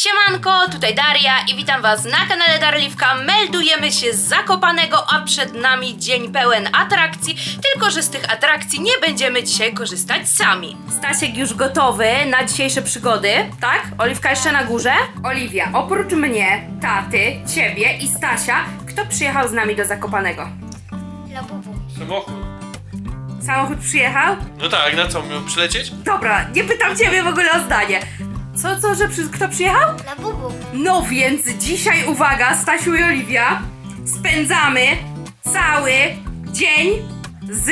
Siemanko, tutaj Daria i witam Was na kanale Darliwka. Meldujemy się z Zakopanego, a przed nami dzień pełen atrakcji, tylko że z tych atrakcji nie będziemy dzisiaj korzystać sami. Stasiek już gotowy na dzisiejsze przygody, tak? Oliwka jeszcze na górze? Oliwia, oprócz mnie, taty, ciebie i Stasia, kto przyjechał z nami do Zakopanego? Labubu. Samochód. Samochód przyjechał? No tak, na co, miał przylecieć? Dobra, nie pytam ciebie w ogóle o zdanie. Co, co, że przy, kto przyjechał? Labubu. No więc dzisiaj uwaga, Stasiu i Oliwia, spędzamy cały dzień z...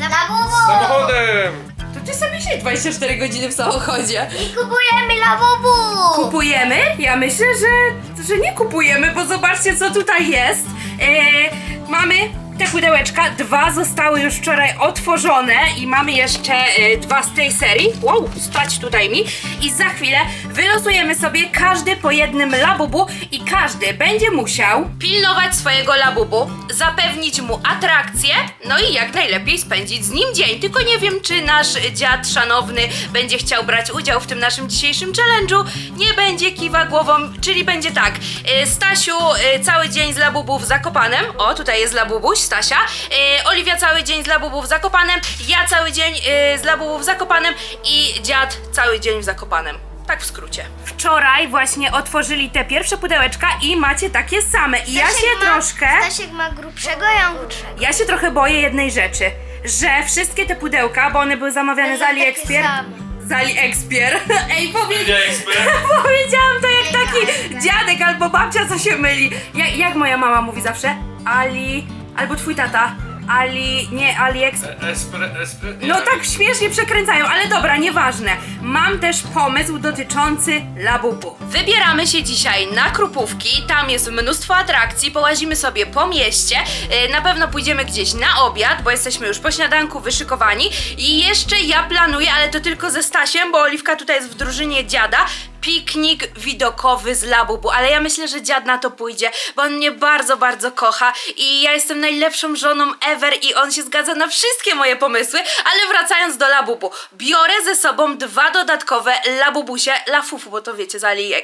Labubu. Samochodem! To ty sobie siedź 24 godziny w samochodzie. I kupujemy labubu. Kupujemy? Ja myślę, że, że nie kupujemy, bo zobaczcie co tutaj jest. E, mamy te pudełeczka, dwa zostały już wczoraj otworzone i mamy jeszcze e, dwa z tej serii. Wow, spać tutaj mi. I za chwilę wylosujemy sobie każdy po jednym labubu i każdy będzie musiał pilnować swojego labubu, zapewnić mu atrakcję, no i jak najlepiej spędzić z nim dzień. Tylko nie wiem, czy nasz dziad szanowny będzie chciał brać udział w tym naszym dzisiejszym challenge'u. Nie będzie kiwa głową, czyli będzie tak. y, Stasiu y, cały dzień z labubów Zakopanem. O, tutaj jest labubuś, Stasia. Y, Oliwia cały dzień z labubów Zakopanem. Ja cały dzień z labubów Zakopanem i dziad cały dzień w Zakopanem. Tak w skrócie. Wczoraj właśnie otworzyli te pierwsze pudełeczka i macie takie same. I ja się ma- troszkę... Stasiek ma grubszego, ja mam grubszego. Ja się trochę boję jednej rzeczy, że wszystkie te pudełka, bo one były zamawiane z Będą takie AliExpier. same. Z AliExpier. Ej, powiedz, powiedziałam to jak taki tak, tak. dziadek albo babcia, co się myli. Jak, jak moja mama mówi zawsze? Ali, albo twój tata. Ali, nie AliExpier. Espre, espre, No tak śmiesznie przekręcają, ale dobra, nieważne. Mam też pomysł dotyczący labubu. Wybieramy się dzisiaj na Krupówki, tam jest mnóstwo atrakcji, połazimy sobie po mieście, Yy, na pewno pójdziemy gdzieś na obiad, bo jesteśmy już po śniadanku wyszykowani i jeszcze ja planuję, ale to tylko ze Stasiem, bo Oliwka tutaj jest w drużynie dziada, piknik widokowy z Labubu, ale ja myślę, że dziad na to pójdzie, bo on mnie bardzo, bardzo kocha i ja jestem najlepszą żoną ever i on się zgadza na wszystkie moje pomysły, ale wracając do Labubu, biorę ze sobą dwa dodatkowe Labubusie, Lafufu, bo to wiecie, z Ali,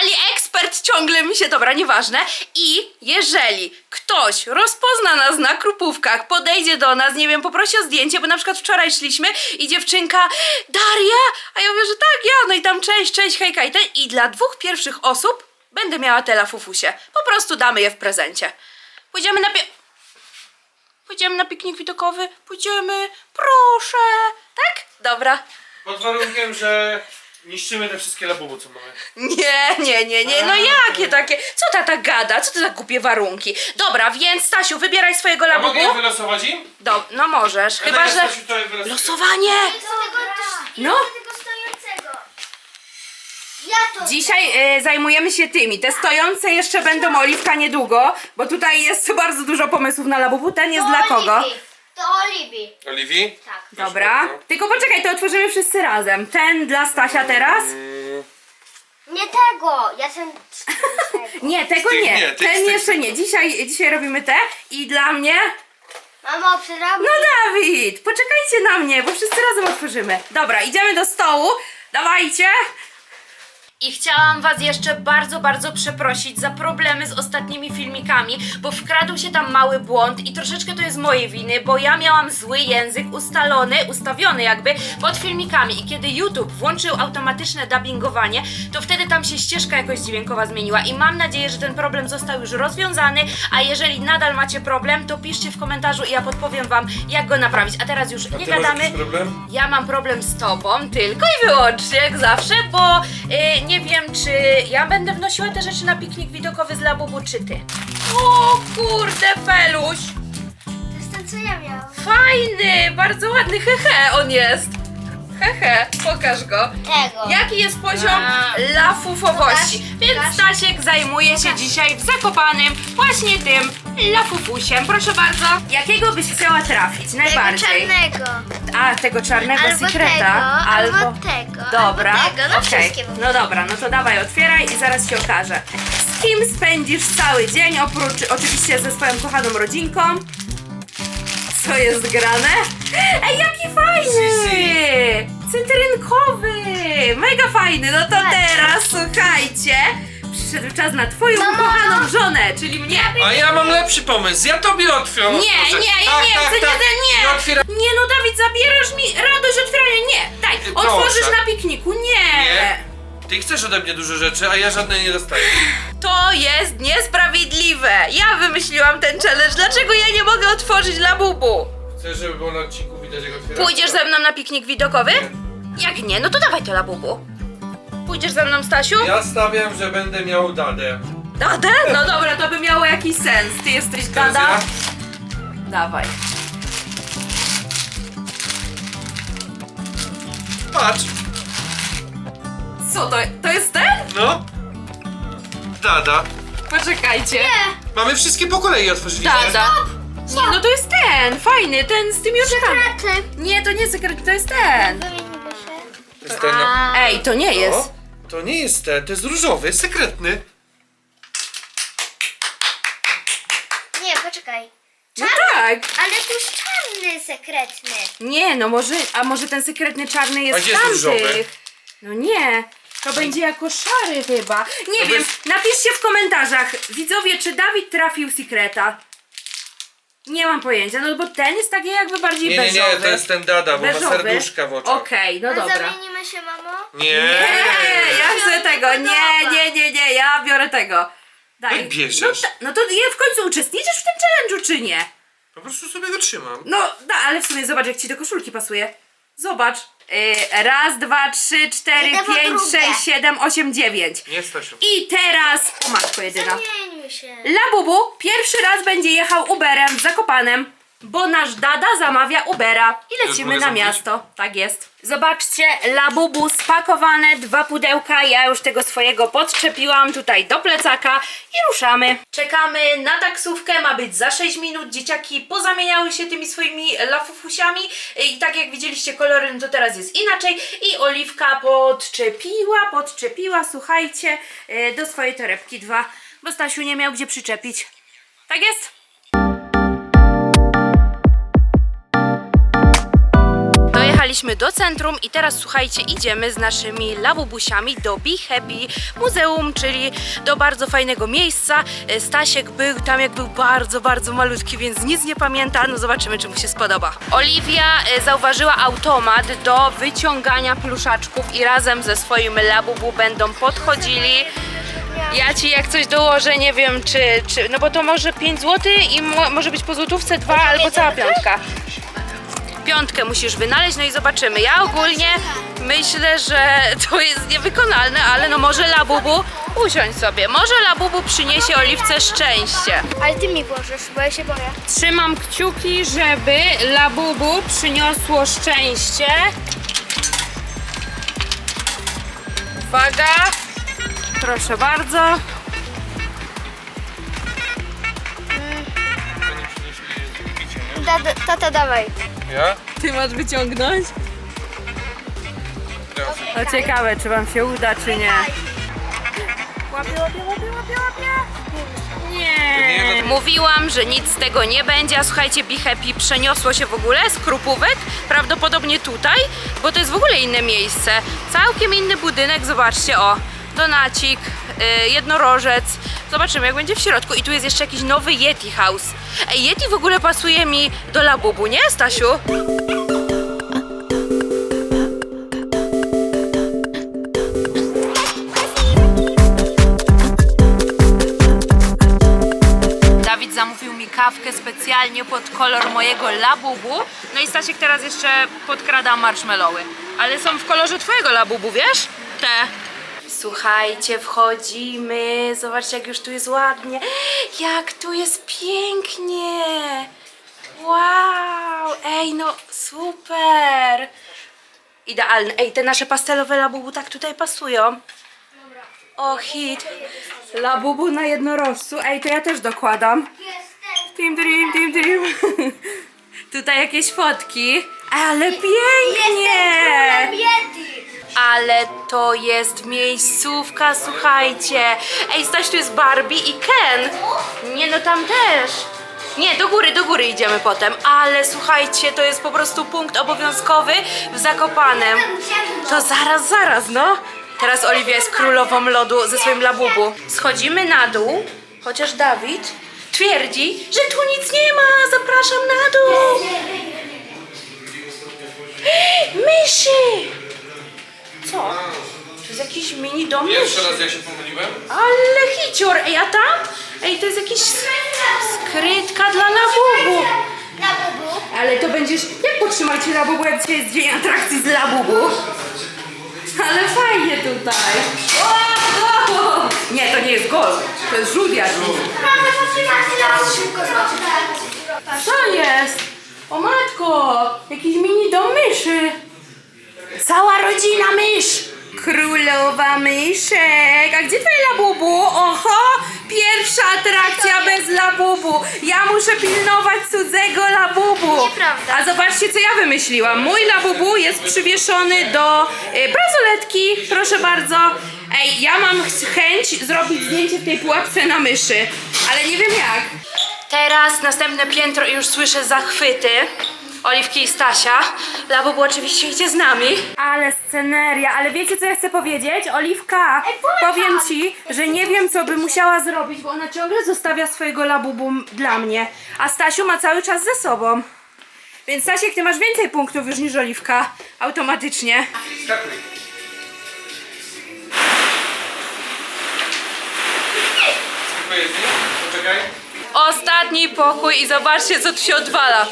AliExpert ciągle mi się, dobra, nieważne i jeżeli ktoś rozpozna nas na krupówkach, podejdzie do nas, nie wiem, poprosi o zdjęcie, bo na przykład wczoraj szliśmy i dziewczynka Daria, a ja mówię, że tak, ja, no i tam cześć, cześć, hejka i i dla dwóch pierwszych osób będę miała te lafufusie. Po prostu damy je w prezencie. Pójdziemy na pie... Pójdziemy na piknik widokowy? Pójdziemy, proszę. Tak? Dobra. Pod warunkiem, że niszczymy te wszystkie labubu, co mamy. Nie, nie, nie, nie, no A, jakie to- takie? Co tata gada? Co to za głupie warunki? Dobra, więc Stasiu, wybieraj swojego A mogę je labubu. wylosować im? Do, no możesz, chyba że... Stasiu. Losowanie! No. No. tego. Dzisiaj y, zajmujemy się tymi. Te stojące jeszcze będą Oliwka niedługo, bo tutaj jest bardzo dużo pomysłów na labubu. Ten jest To dla kogo? To Oliwii. Oliwii? Tak. Dobra. Tylko poczekaj, to otworzymy wszyscy razem. Ten dla Stasia teraz? Mm, Nie tego. Ja ten. Nie, tego tych nie. nie, tych- z Ten tych jeszcze nie. Dzisiaj, dzisiaj robimy te i dla mnie... Mamo, przyramy. No Dawid, poczekajcie na mnie, bo wszyscy razem otworzymy. Dobra, idziemy do stołu. Dawajcie. I chciałam Was jeszcze bardzo, bardzo przeprosić za problemy z ostatnimi filmikami, bo wkradł się tam mały błąd i troszeczkę to jest mojej winy, bo ja miałam zły język ustalony, ustawiony jakby pod filmikami i kiedy YouTube włączył automatyczne dubbingowanie, to wtedy tam się ścieżka jakoś dźwiękowa zmieniła i mam nadzieję, że ten problem został już rozwiązany, a jeżeli nadal macie problem, to piszcie w komentarzu i ja podpowiem Wam, jak go naprawić. A teraz już nie gadamy. Ja mam problem z tobą tylko i wyłącznie, jak zawsze, bo y, nie wiem, czy ja będę wnosiła te rzeczy na piknik widokowy z Labubu, czy ty. O kurde, Feluś! To jest ten, co ja miałam. Fajny, bardzo ładny, hehe, on jest. Hehe, pokaż go. Tego. Jaki jest poziom A. lafufowości? Pokaż, Więc pokaż. Stasiek zajmuje się dzisiaj w Zakopanym właśnie tym lafufusiem. Proszę bardzo. Jakiego byś chciała trafić Tego najbardziej? czarnego. A, tego czarnego Albo sekreta. tego, albo tego, Dobra. albo tego, no bym No dobra, no to dawaj, otwieraj i zaraz ci okażę. Z kim spędzisz cały dzień, oprócz oczywiście ze swoją kochaną rodzinką? Co jest grane? Ej, jaki fajny! Cytrynkowy! Mega fajny, no to teraz słuchajcie. Przyszedł czas na twoją Mamo! ukochaną żonę, czyli mnie. A ja mam lepszy pomysł, ja tobie otwieram. Nie, nie, ja tak, nie tak, chcę, tak. nie, nie, Nie otwieram. nie. no Dawid, zabierasz mi radość otwierania, nie, daj, Proszę. otworzysz na pikniku, nie. Nie. Ty chcesz ode mnie dużo rzeczy, a ja żadnej nie dostaję. To jest niesprawiedliwe. Ja wymyśliłam ten challenge, dlaczego ja nie mogę otworzyć labubu? Chcesz, żeby było na odcinku widać jak otwieram? Pójdziesz ze mną na piknik widokowy? Jak nie, no to dawaj to labubu. Pójdziesz ze mną, Stasiu? Ja stawiam, że będę miał dadę. Dadę? No dobra, to by miało jakiś sens. Ty jesteś Teraz dada? ja? Dawaj. Patrz, Co to? To jest ten? no. Dada. Poczekajcie. Mamy wszystkie po kolei otworzyliśmy. Dada. Nie, no to jest ten, fajny, ten z tymi oczkami. Nie, to nie sekret, to jest ten. Wymienimy się. To jest ten. Ej, to nie jest. To nie jest ten, to jest różowy, sekretny. Nie, poczekaj. No tak. Ale tu jest czarny sekretny. Nie, no może, a może ten sekretny czarny jest A gdzie jest z różowy? tamtych? No nie, to będzie jako szary chyba. Nie No wiem, napiszcie w komentarzach, widzowie, czy Dawid trafił sekreta. Nie mam pojęcia, no bo ten jest taki jakby bardziej Nie, nie, beżowy. nie, to jest ten dada, bo ma Beżowy. serduszka w oczach. Okej, no A dobra. zamienimy się, mamo? Nie. Nie, ja chcę tego, nie, nie, nie, nie, ja biorę tego. Daj. Jak bierzesz? No, ta, no to je w końcu uczestniczysz w tym challenge'u, czy nie? Po prostu sobie go trzymam. No, da, ale w sumie zobacz, jak ci do koszulki pasuje. Zobacz. Yy, raz, dwa, trzy, cztery, Idę po pięć, drugie. sześć, siedem, osiem, dziewięć. Nie, Stasiu. I teraz, o matko jedyna. Zamieńmy się. Labubu pierwszy raz będzie jechał Uberem w Zakopanem, bo nasz dada zamawia Ubera i lecimy mogę na zamówić? miasto. Tak jest. Zobaczcie, Labubu spakowane, dwa pudełka, ja już tego swojego podczepiłam tutaj do plecaka i ruszamy. Czekamy na taksówkę, ma być za 6 minut, dzieciaki pozamieniały się tymi swoimi lafufusiami i tak jak widzieliście kolory, no to teraz jest inaczej i Oliwka podczepiła, podczepiła, słuchajcie, yy, do swojej torebki dwa, bo Stasiu nie miał gdzie przyczepić. Tak jest? Dojechaliśmy do centrum i teraz słuchajcie, idziemy z naszymi labubusiami do Be Happy Muzeum, czyli do bardzo fajnego miejsca. E, Stasiek był tam jak był bardzo, bardzo malutki, więc nic nie pamięta. No zobaczymy, czy mu się spodoba. Oliwia e, zauważyła automat do wyciągania pluszaczków i razem ze swoim labubu będą podchodzili. Ja ci jak coś dołożę, nie wiem czy, czy no bo to może 5 zł i mo, może być po złotówce dwa albo cała piątka. Piątkę musisz wynaleźć, no i zobaczymy. Ja ogólnie myślę, że to jest niewykonalne, ale no może Labubu usiądź sobie. Może Labubu przyniesie Oliwce szczęście. Ale ty mi włożysz, bo ja się boję. Trzymam kciuki, żeby Labubu przyniosło szczęście. Uwaga. Proszę bardzo. Tata, tata dawaj. Ja? Ty masz wyciągnąć? To ciekawe, czy wam się uda, czy nie. Łapie, łapie, łapie, łapie, łapie. Nie. Mówiłam, że nic z tego nie będzie, a słuchajcie, Be Happy przeniosło się w ogóle z Krupówek, prawdopodobnie tutaj, bo to jest w ogóle inne miejsce. Całkiem inny budynek, zobaczcie, o, donacik, y, jednorożec. Zobaczymy, jak będzie w środku. I tu jest jeszcze jakiś nowy Yeti House. Ej, Yeti w ogóle pasuje mi do Labubu, nie, Stasiu? Dawid zamówił mi kawkę specjalnie pod kolor mojego labubu. No i Stasiek teraz jeszcze podkrada marshmallowy. Ale są w kolorze twojego labubu, wiesz? Te. Słuchajcie, wchodzimy. Zobaczcie, jak już tu jest ładnie. Jak tu jest pięknie. Wow. Ej, no super. Idealne. Ej, te nasze pastelowe labubu tak tutaj pasują. O, hit. Labubu na jednorożcu. Ej, to ja też dokładam. Tim, tim, tim, tim. Tutaj jakieś fotki. Ale pięknie! Yeti. Ale to jest miejscówka, słuchajcie. Ej, Staś, tu jest Barbie i Ken. Nie, no tam też. Nie, do góry, do góry idziemy potem. Ale słuchajcie, to jest po prostu punkt obowiązkowy w Zakopanem. To zaraz, zaraz, no. Teraz Oliwia jest królową lodu ze swoim labubu. Schodzimy na dół, chociaż Dawid twierdzi, że tu nic nie ma. Zapraszam na dół. Myszy! Co? To jest jakiś mini dom. Pierwszy raz jak się pomyliłem. Ale hicior! Ej, a tam? Ej, to jest jakiś skrytka dla labubu. Labubu. Ale to będziesz... Jak potrzymać labubu, jak dzisiaj jest dzień atrakcji z labubu? Ale fajnie tutaj. O, o! Nie, to nie jest gol. To jest. Szybko zobaczymy. Co jest? O matko! Jakiś mini dom myszy. Cała rodzina mysz. Królowa myszek. A gdzie twoje labubu? Oho! Pierwsza atrakcja bez labubu. Ja muszę pilnować cudzego labubu. Nieprawda. A zobaczcie, co ja wymyśliłam. Mój labubu jest przywieszony do y, bransoletki. Proszę bardzo. Ej, ja mam ch- chęć zrobić zdjęcie w tej pułapce na myszy, ale nie wiem jak. Teraz następne piętro i już słyszę zachwyty. Oliwki i Stasia. Labubu oczywiście idzie z nami. Ale sceneria, ale wiecie co ja chcę powiedzieć? Oliwka, powiem ci, że nie wiem co by musiała zrobić, bo ona ciągle zostawia swojego labubu dla mnie, a Stasiu ma cały czas ze sobą. Więc Stasiek, ty masz więcej punktów już niż Oliwka. Automatycznie. Skakuj. Poczekaj. Ostatni pokój i zobaczcie co tu się odwala.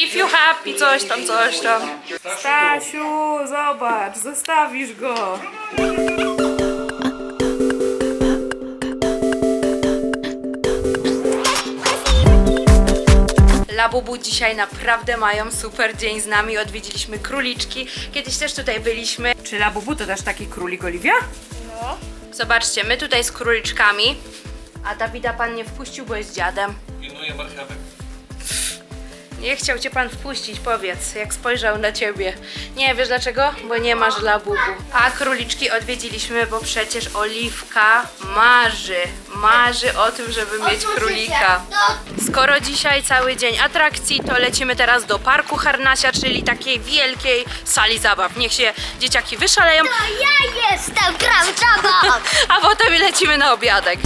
If you happy, coś tam, coś tam. Stasiu, zobacz, zostawisz go. Labubu dzisiaj naprawdę mają super dzień z nami. Odwiedziliśmy króliczki. Kiedyś też tutaj byliśmy. Czy Labubu to też taki królik, Oliwia? No. Zobaczcie, my tutaj z króliczkami, a Dawida pan nie wpuścił, bo jest dziadem. Pilnuję marchewek. Nie chciał cię pan wpuścić, powiedz, jak spojrzał na ciebie. Nie wiesz dlaczego? Bo nie masz labubu. A króliczki odwiedziliśmy, bo przecież Oliwka marzy, marzy o tym, żeby mieć królika. No, Skoro dzisiaj cały dzień atrakcji, to lecimy teraz do parku Harnasia, czyli takiej wielkiej sali zabaw. Niech się dzieciaki wyszaleją, to ja jestem krawcową. a potem lecimy na obiadek.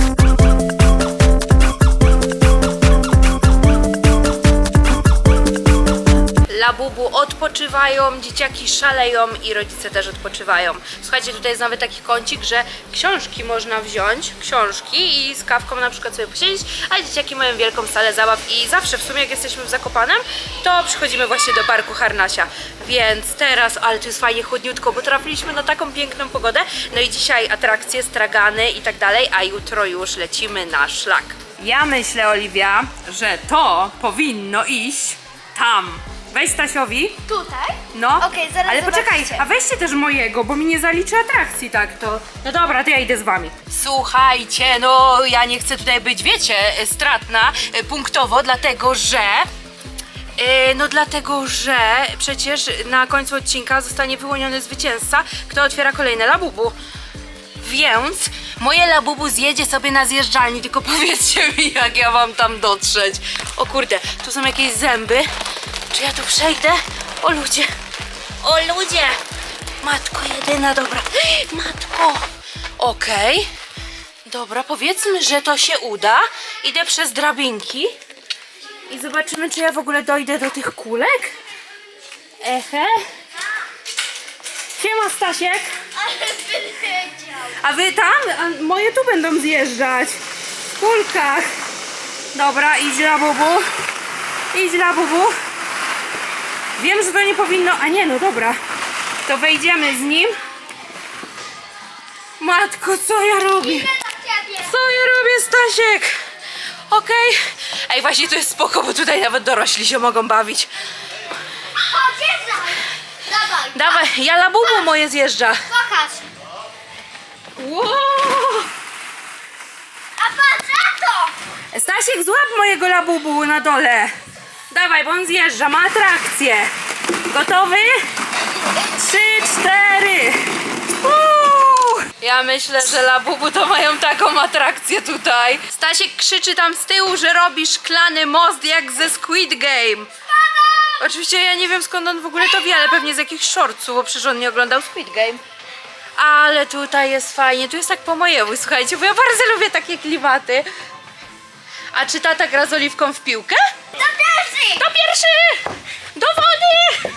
Labubu odpoczywają, dzieciaki szaleją i rodzice też odpoczywają. Słuchajcie, tutaj jest nawet taki kącik, że książki można wziąć, książki i z kawką na przykład sobie posiedzieć, a dzieciaki mają wielką salę zabaw i zawsze w sumie jak jesteśmy w Zakopanem, to przychodzimy właśnie do parku Harnasia. Więc teraz, ale tu jest fajnie chłodniutko, bo trafiliśmy na taką piękną pogodę. No i dzisiaj atrakcje, stragany i tak dalej, a jutro już lecimy na szlak. Ja myślę, Oliwia, że to powinno iść tam. Weź Stasiowi. Tutaj? No, Okej, zaraz ale poczekaj, zobaczycie. a weźcie też mojego, bo mi nie zaliczy atrakcji tak to. No dobra, to ja idę z wami. Słuchajcie, no ja nie chcę tutaj być, wiecie, stratna e, punktowo, dlatego że... e, No dlatego, że przecież na końcu odcinka zostanie wyłoniony zwycięzca, kto otwiera kolejne labubu. Więc moje labubu zjedzie sobie na zjeżdżalni, tylko powiedzcie mi, jak ja mam tam dotrzeć. O kurde, tu są jakieś zęby. Czy ja tu przejdę? O ludzie, o ludzie! Matko jedyna, dobra. Matko! Okej. Dobra, powiedzmy, że to się uda. Idę przez drabinki. I zobaczymy, czy ja w ogóle dojdę do tych kulek. Ehe. Siema, Stasiek. Ale wyleciał. A wy tam? A moje tu będą zjeżdżać. W kulkach. Dobra, idź labubu. Idź labubu. Wiem, że to nie powinno... A nie, no dobra. To wejdziemy z nim. Matko, co ja robię? Co ja robię, Stasiek? Okej. Ej, właśnie to jest spoko, bo tutaj nawet dorośli się mogą bawić. Dawaj. Dawaj, ja labubu moje zjeżdża. Pokaż. Wow. A patrz na to. Stasiek, złap mojego labubu na dole. Dawaj, bo on zjeżdża, ma atrakcję. Gotowy? Trzy, cztery. Uuu. Ja myślę, że labubu to mają taką atrakcję tutaj. Stasiek krzyczy tam z tyłu, że robi szklany most jak ze Squid Game. Oczywiście ja nie wiem skąd on w ogóle to wie, ale pewnie z jakichś shortsów, bo przecież on nie oglądał Squid Game. Ale tutaj jest fajnie, tu jest tak po mojemu, słuchajcie, bo ja bardzo lubię takie klimaty. A czy tata gra z oliwką w piłkę? To pierwszy! To pierwszy! Do wody!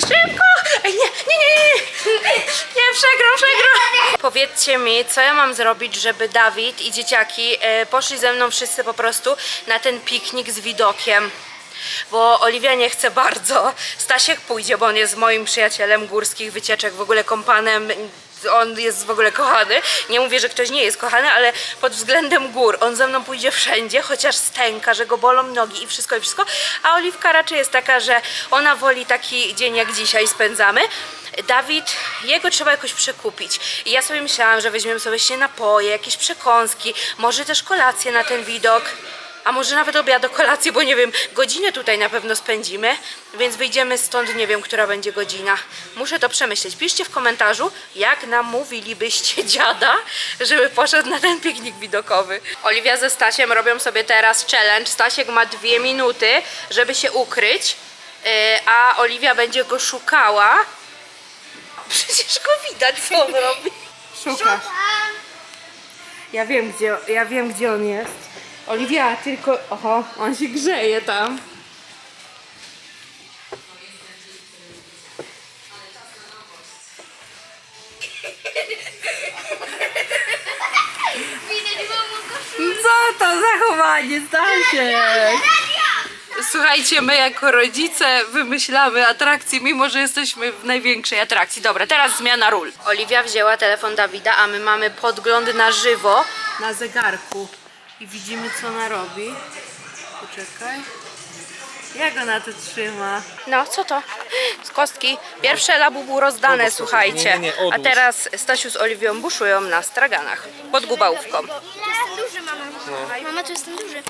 Szybko! Ej, nie, nie, nie, nie! Nie, przegrał, przegrał! Powiedzcie mi, co ja mam zrobić, żeby Dawid i dzieciaki e, poszli ze mną wszyscy po prostu na ten piknik z widokiem. Bo Oliwia nie chce bardzo. Stasiek pójdzie, bo on jest moim przyjacielem górskich wycieczek, w ogóle kompanem. On jest w ogóle kochany. Nie mówię, że ktoś nie jest kochany, ale pod względem gór. On ze mną pójdzie wszędzie, chociaż stęka, że go bolą nogi i wszystko, i wszystko. A Oliwka raczej jest taka, że ona woli taki dzień jak dzisiaj spędzamy. Dawid, jego trzeba jakoś przekupić. I ja sobie myślałam, że weźmiemy sobie się napoje, jakieś przekąski, może też kolację na ten widok. A może nawet obiad, kolację, bo nie wiem, godzinę tutaj na pewno spędzimy, więc wyjdziemy stąd, nie wiem, która będzie godzina. Muszę to przemyśleć. Piszcie w komentarzu, jak namówilibyście dziada, żeby poszedł na ten piknik widokowy. Oliwia ze Stasiem robią sobie teraz challenge. Stasiek ma dwie minuty, żeby się ukryć, yy, a Oliwia będzie go szukała. Przecież go widać, co on robi. Szukasz. Ja wiem, gdzie, ja wiem, gdzie on jest. Oliwia, tylko. Oho, on się grzeje tam. Co to zachowanie, Stasiek? Słuchajcie, my jako rodzice wymyślamy atrakcje, mimo że jesteśmy w największej atrakcji. Dobra, teraz zmiana ról. Oliwia wzięła telefon Dawida, a my mamy podgląd na żywo na zegarku. I widzimy, co ona robi. Poczekaj. Jak ona to trzyma? No, co to? Z kostki. Pierwsze labubu rozdane, słuchajcie. Nie, nie, nie, odłóż. A teraz Stasiu z Oliwią buszują na straganach. Pod gubałówką. To jest ten duży, mama. Mama, to jest ten duży.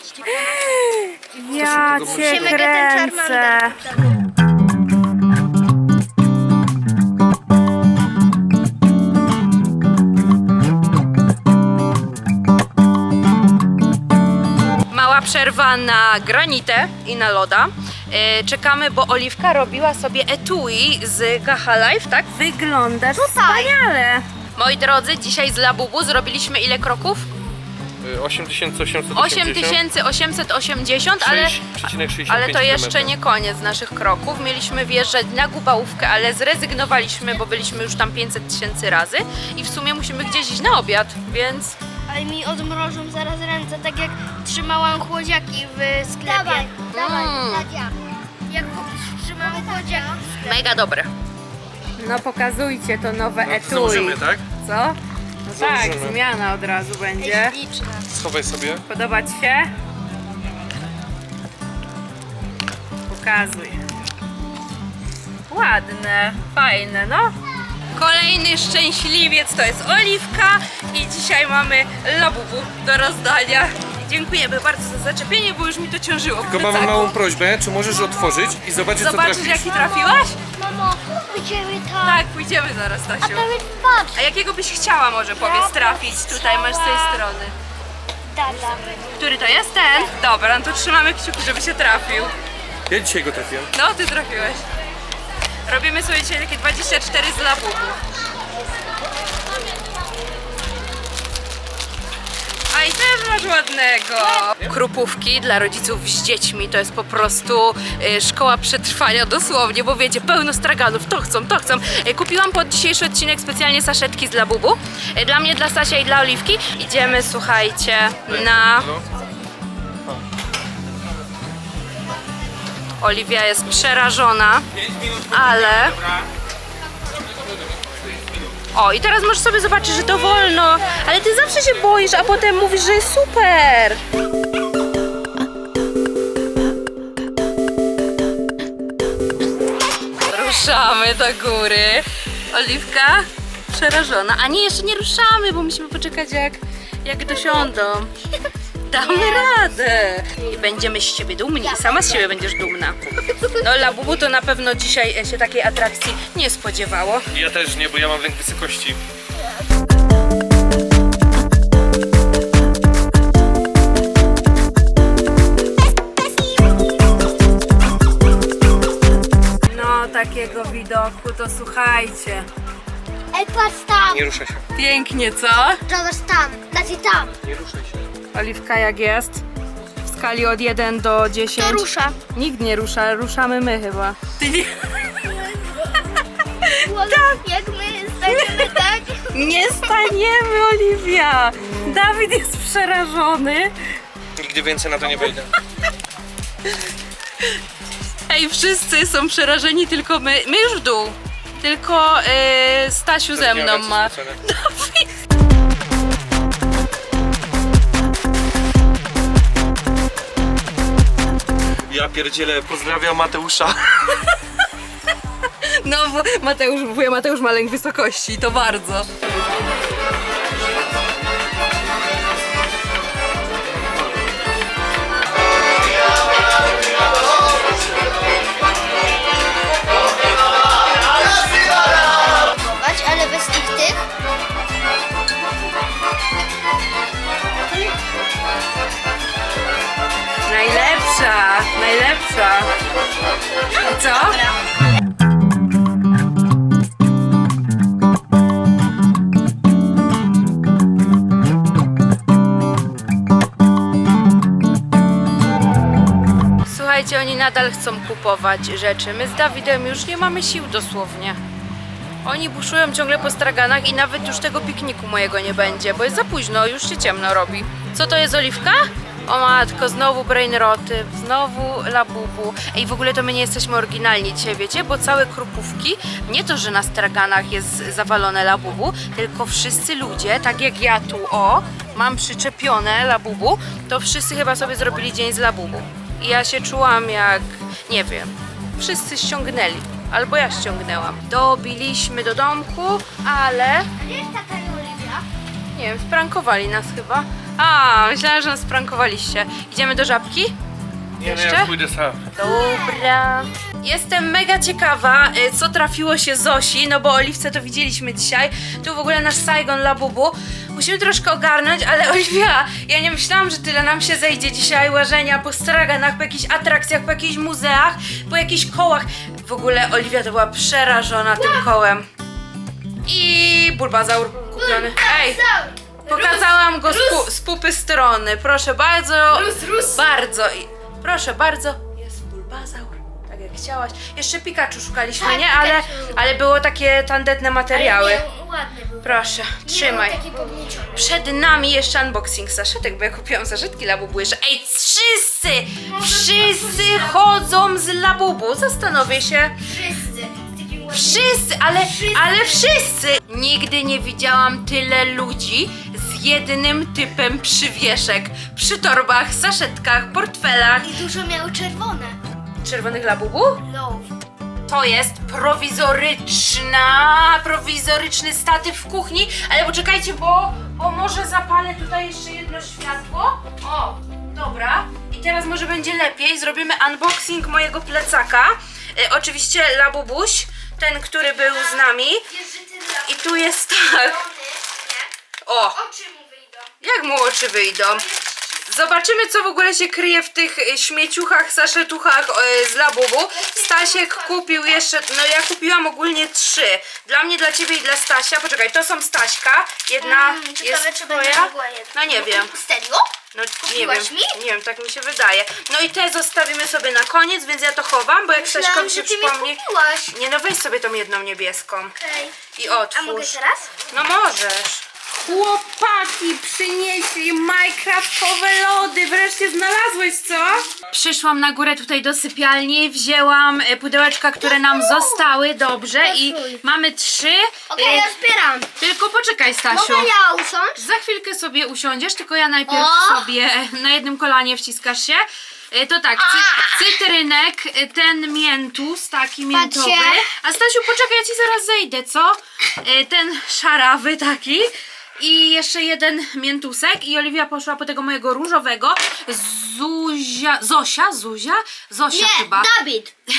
Ja cię kręcę. Mała przerwa na granitę i na loda. E, czekamy, bo Oliwka robiła sobie etui z Gaha Life, tak? Wyglądasz wspaniale. Moi drodzy, dzisiaj z Labubu zrobiliśmy ile kroków? Y, 8880. 8880, ale, 6,65 ale to jeszcze nie koniec naszych kroków. Mieliśmy wjeżdżać na Gubałówkę, ale zrezygnowaliśmy, bo byliśmy już tam 500 tysięcy razy i w sumie musimy gdzieś iść na obiad, więc Ale mi odmrożą zaraz ręce, tak jak trzymałam chłodziaki w sklepie. Dawaj, dawaj, Mm. Nadia. Jak trzymałam chłodziaki. mega dobre. No pokazujcie to nowe No, Założymy, tak? Co? No tak, Założymy. zmiana od razu będzie. Liczna. Schowaj sobie. Podoba Ci się? Pokazuj. Ładne, fajne, no. Kolejny szczęśliwiec to jest Oliwka i dzisiaj mamy labubu do rozdania. Dziękujemy bardzo za zaczepienie, bo już mi to ciążyło. w Tylko mamy plecaku. małą prośbę, czy możesz otworzyć i zobaczyć co Zobaczysz trafisz? jaki trafiłaś? Mamo, pójdziemy tam. Tak, pójdziemy zaraz, Stasiu. Dawid, patrz. A jakiego byś chciała może powiedz trafić? Tutaj masz z tej strony. Dada. Który to jest ten? Dobra, no to trzymamy kciuki, żeby się trafił. Ja dzisiaj go trafiłem. No, ty trafiłeś. Robimy sobie dzisiaj takie 24 z labubu. A i też ładnego. Krupówki dla rodziców z dziećmi to jest po prostu y, szkoła przetrwania dosłownie, bo wiecie, pełno straganów, to chcą, to chcą. Y, kupiłam pod dzisiejszy odcinek specjalnie saszetki z labubu. Y, dla mnie, dla Stasia i dla Oliwki. Idziemy, słuchajcie, na... Oliwia jest przerażona, ale... O, i teraz możesz sobie zobaczyć, że to wolno, ale ty zawsze się boisz, a potem mówisz, że jest super. Ruszamy do góry. Oliwka przerażona. A nie, jeszcze nie ruszamy, bo musimy poczekać jak, jak dosiądą. Damy radę. I będziemy z ciebie dumni. I sama z siebie będziesz dumna. No Labubu to na pewno dzisiaj się takiej atrakcji nie spodziewało. Ja też nie, bo ja mam lęk wysokości. No takiego widoku to słuchajcie. Patrz tam. Nie ruszaj się. Pięknie, co? Zobacz tam. Znaczy tam. Nie ruszaj się. Oliwka jak jest? W skali od 1 do 10. To rusza. Nikt nie rusza, ruszamy my chyba. Ty nie... Jak my staniemy tak. Nie staniemy, Oliwia! Dawid jest przerażony. Nigdy więcej na to nie wejdę. Ej, wszyscy są przerażeni, tylko my. My już w dół. Tylko e, Stasiu ze mną ma. Dawid! Ja pierdzielę, pozdrawiam Mateusza. No, Mateusz, wuja Mateusz ma lęk wysokości, to bardzo. Najlepsza, najlepsza. Co? Słuchajcie, oni nadal chcą kupować rzeczy. My z Dawidem już nie mamy sił dosłownie. Oni buszują ciągle po straganach i nawet już tego pikniku mojego nie będzie, bo jest za późno, już się ciemno robi. Co to jest oliwka? O matko, znowu brainroty, znowu labubu. Ej, w ogóle to my nie jesteśmy oryginalni dzisiaj, wiecie? Bo całe krupówki, nie to, że na straganach jest zawalone labubu, tylko wszyscy ludzie, tak jak ja tu, o, mam przyczepione labubu, to wszyscy chyba sobie zrobili dzień z labubu. I ja się czułam jak, nie wiem, wszyscy ściągnęli. Albo ja ściągnęłam. Dobiliśmy do domku, ale Gdzie jest taka Oliwia? nie wiem, sprankowali nas chyba. A, myślałam, że nas sprankowaliście. Idziemy do żabki? Nie, nie, Jeszcze? ja pójdę sam. Dobra. Jestem mega ciekawa, y, co trafiło się Zosi, no bo Oliwce to widzieliśmy dzisiaj. Tu w ogóle nasz Saigon Labubu. Musimy troszkę ogarnąć, ale Oliwia, ja nie myślałam, że tyle nam się zejdzie dzisiaj łażenia po straganach, po jakichś atrakcjach, po jakichś muzeach, po jakichś kołach. W ogóle Oliwia to była przerażona tym kołem. I bulbazaur kupiony. Ej, Pokazałam go z, pu- z pupy strony. Proszę bardzo. Rus, rus. Bardzo. I proszę bardzo. Jest bulbazaur. Tak jak chciałaś. Jeszcze Pikachu szukaliśmy, Tak, nie? Ale, Pikachu. ale było takie tandetne materiały. Ale nie, ładny był. Proszę, trzymaj. Nie był taki podnieciony. Przed nami jeszcze unboxing saszetek, bo ja kupiłam zaszetki Labubu jeszcze. Ej, wszyscy! Wszyscy chodzą z Labubu. Zastanowię się. Wszyscy. Wszyscy, ale, ale wszyscy! Nigdy nie widziałam tyle ludzi z jednym typem przywieszek. Przy torbach, saszetkach, portfelach. I dużo miał czerwone. Czerwonych labubu? Love. To jest prowizoryczna, prowizoryczny statyw w kuchni, ale poczekajcie, bo, bo może zapalę tutaj jeszcze jedno światło. O, dobra. I teraz może będzie lepiej. Zrobimy unboxing mojego plecaka. E, oczywiście labubuś, ten, który był z nami. I tu jest tak. O, Oczy mu wyjdą. jak mu oczy wyjdą. Zobaczymy, co w ogóle się kryje w tych y, śmieciuchach, saszetuchach y, z Labubu. Stasiek kupił jeszcze, no ja kupiłam ogólnie trzy. Dla mnie, dla ciebie i dla Stasia. Poczekaj, to są Staśka. Jedna Mm, jest twoja. No nie wiem. Serio? No nie wiem, mi? nie wiem, tak mi się wydaje. No i te zostawimy sobie na koniec, więc ja to chowam, bo jak Myślałam, Staśkowi że się ty mi przypomni... kupiłaś. Nie no, weź sobie tą jedną niebieską Okej. i A otwórz. mogę teraz? No możesz. Chłopaki przynieśli minecraftowe lody. Wreszcie znalazłeś, co? Przyszłam na górę tutaj do sypialni, wzięłam e, pudełeczka, które nam zostały, dobrze, i mamy trzy. Okej, E, ja zbieram. Tylko poczekaj, Stasiu. Mogę ja usiąść? Za chwilkę sobie usiądziesz, tylko ja najpierw O! sobie na jednym kolanie wciskasz się. E, To tak, cy, cytrynek, e, ten miętus, taki miętowy. A Stasiu, poczekaj, ja ci zaraz zejdę, co? E, Ten szarawy taki. I jeszcze jeden miętusek i Oliwia poszła po tego mojego różowego. Zuzia, Zosia, Zuzia? Zosia chyba. Dawid.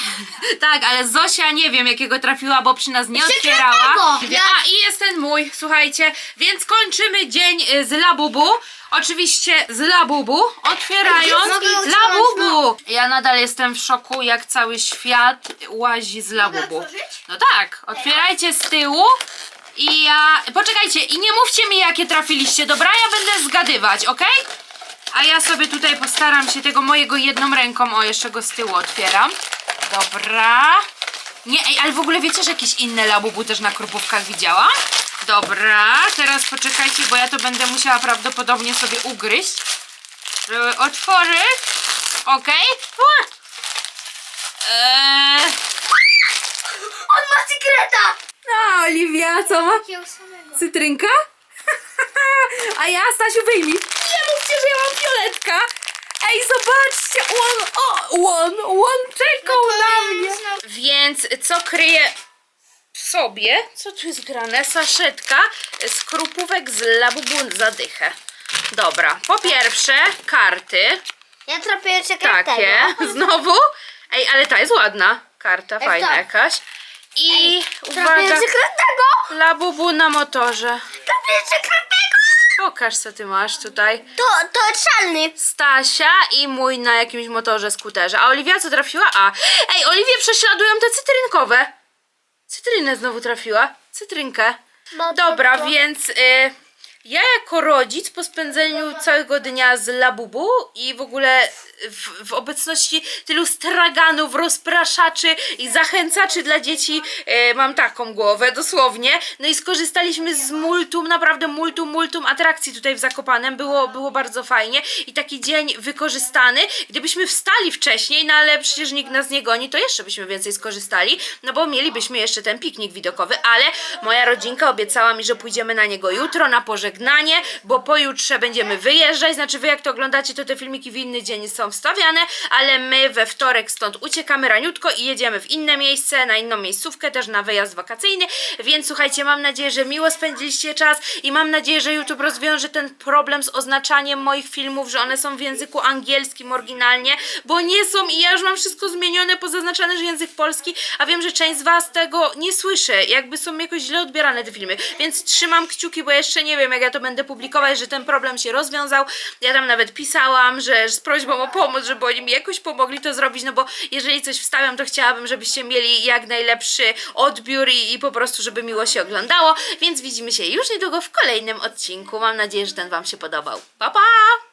Tak, ale Zosia nie wiem jakiego trafiła, bo przy nas nie otwierała. czwartego. A i jest ten mój, słuchajcie. Więc kończymy dzień y, z Labubu. Oczywiście z Labubu, otwierając Mogę Labubu. Ja nadal jestem w szoku, jak cały świat łazi z Labubu. otworzyć? No tak, otwierajcie z tyłu I ja... Poczekajcie, i nie mówcie mi, jakie trafiliście, dobra? Ja będę zgadywać, ok? A ja sobie tutaj postaram się tego mojego jedną ręką, o jeszcze go z tyłu otwieram. Dobra. Nie, ej, ale w ogóle wiecie, że jakieś inne labubu też na krupówkach widziałam? Dobra, teraz poczekajcie, bo ja to będę musiała prawdopodobnie sobie ugryźć, żeby otworzyć. Okej. Eee... On ma sekreta! No, Oliwia, co ma? Takiego samego. Cytrynka? A ja, Stasiu, wyjmij. Nie mówcie, że ja mam fioletka. Ej, zobaczcie, on, o, on, on czekał na mnie. Więc co kryje w sobie? Co tu jest grane? Saszetka z krupówek z labubu zadychę. Dobra, po pierwsze karty, Ja trafię sekretego. takie, znowu. Ej, ale ta jest ładna. Karta fajna tak. jakaś. I Trafię uwaga, sekretego! labubu na motorze. Trafię sekretego! Pokaż co ty masz tutaj. To, to szalny. Stasia i mój na jakimś motorze, skuterze. A Oliwia co trafiła? A. Ej, Oliwię prześladują te cytrynkowe. Cytrynę znowu trafiła. Cytrynkę. To- Dobra, więc y, ja jako rodzic po spędzeniu całego dnia z Labubu i w ogóle w, w obecności tylu straganów, rozpraszaczy i zachęcaczy dla dzieci y, mam taką głowę, dosłownie. No i skorzystaliśmy z multum, naprawdę multum, multum atrakcji tutaj w Zakopanem. Było, było bardzo fajnie i taki dzień wykorzystany. Gdybyśmy wstali wcześniej, no ale przecież nikt nas nie goni, to jeszcze byśmy więcej skorzystali, no bo mielibyśmy jeszcze ten piknik widokowy, ale moja rodzinka obiecała mi, że pójdziemy na niego jutro, na pożegnanie, bo pojutrze będziemy wyjeżdżać, znaczy wy jak to oglądacie, to te filmiki w inny dzień są wstawiane, ale my we wtorek stąd uciekamy raniutko i jedziemy w inne miejsce, na inną miejscówkę, też na wyjazd wakacyjny, więc słuchajcie, mam nadzieję, że miło spędziliście czas i mam nadzieję, że YouTube rozwiąże ten problem z oznaczaniem moich filmów, że one są w języku angielskim oryginalnie, bo nie są i ja już mam wszystko zmienione, pozaznaczane, że język polski, a wiem, że część z Was tego nie słyszy, jakby są jakoś źle odbierane te filmy, więc trzymam kciuki, bo jeszcze nie wiem, jak ja to będę publikować, że ten problem się rozwiązał. Ja tam nawet pisałam, że z prośbą o pomoc, żeby oni mi jakoś pomogli to zrobić, no bo jeżeli coś wstawiam, to chciałabym, żebyście mieli jak najlepszy odbiór i, i po prostu, żeby miło się oglądało, więc widzimy się już niedługo w kolejnym odcinku. Mam nadzieję, że ten Wam się podobał. Pa, pa!